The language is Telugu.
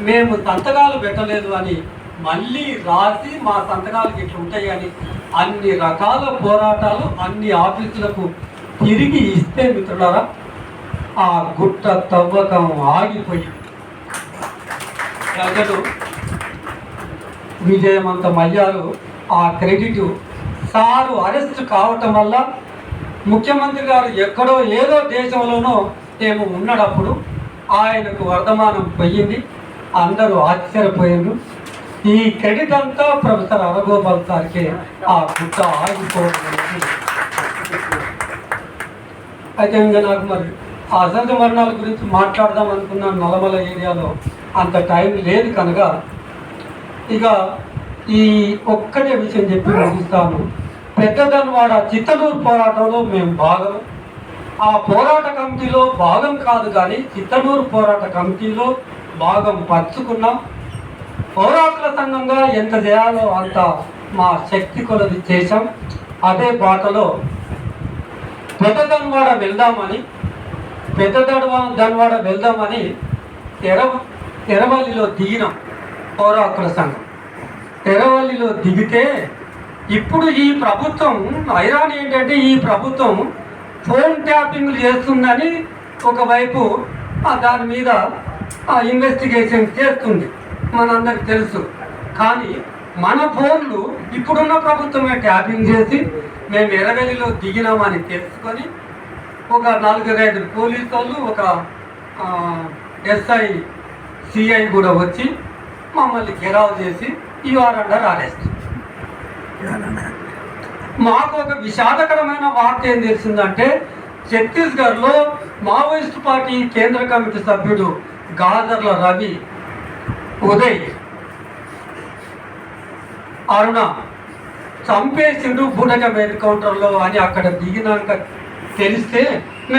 మేము సంతకాలు పెట్టలేదు అని మళ్ళీ రాసి మా సంతకాలు ఇట్లా ఉంటాయి అని అన్ని రకాల పోరాటాలు అన్ని ఆఫీసులకు తిరిగి ఇస్తే మిత్రులారా ఆ గుట్ట తవ్వకం ఆగిపోయి ప్రజలు విజయవంతం అయ్యారు. ఆ క్రెడిట్ సారు అరెస్ట్ కావటం వల్ల ముఖ్యమంత్రి గారు ఎక్కడో ఏదో దేశంలోనో ఏమో ఉన్నప్పుడు ఆయనకు వర్ధమానం పోయింది. అందరూ ఆశ్చర్యపోయారు. ఈ క్రెడిట్ అంతా ప్రొఫెసర్ అరగోపాల్ సార్కే ఆ గుట్ట ఆగిపోవడం అనేది అయితే ఇంకా నాకు మరి ఆ అసంత మరణాల గురించి మాట్లాడదాం అనుకున్నాను నల్లమల ఏరియాలో అంత టైం లేదు కనుక ఇక ఈ ఒక్కటే విషయం చెప్పి ముగిస్తాను. పెద్దదన్వాడ చిత్తనూరు పోరాటంలో మేము భాగం. ఆ పోరాట కమిటీలో భాగం కాదు కానీ చిత్తనూరు పోరాట కమిటీలో భాగం పంచుకున్నాం. పౌరాకుల సంఘంగా ఎంత చేయాలో అంత మా శక్తి కొలది చేశాం. అదే బాటలో పెద్దదన్వాడ వెళ్దామని పెద్దదడవ దన్వాడ వెళ్దామని ఎర ఎరవల్లిలో దిగినాం పౌరాకుల సంఘం. ఎరవల్లిలో దిగితే ఇప్పుడు ఈ ప్రభుత్వం ఐరాన్ ఏంటంటే ఈ ప్రభుత్వం ఫోన్ ట్యాపింగ్లు చేస్తుందని ఒకవైపు దాని మీద ఆ ఇన్వెస్టిగేషన్ చేస్తుంది. మనందరికి తెలుసు. కానీ మన ఫోన్లు ఇప్పుడున్న ప్రభుత్వమే ట్యాపింగ్ చేసి మేము ఎరవెల్లిలో దిగినామని తెలుసుకొని ఒక నాలుగైదు పోలీసు వాళ్ళు ఒక ఎస్ఐ సిఐ కూడా వచ్చి మమ్మల్ని ఘెరావ్ చేసి యూఆర్ అండర్ అరెస్ట్ మాకు ఒక విషాదకరమైన వార్త ఏం తెలిసిందంటే ఛత్తీస్గఢ్లో మావోయిస్ట్ పార్టీ కేంద్ర కమిటీ సభ్యుడు గాజర్ల రవి ఉదయ్ అరుణ చంపేసిండు బుడగ ఎన్కౌంటర్లో అని అక్కడ దిగినాక తెలిస్తే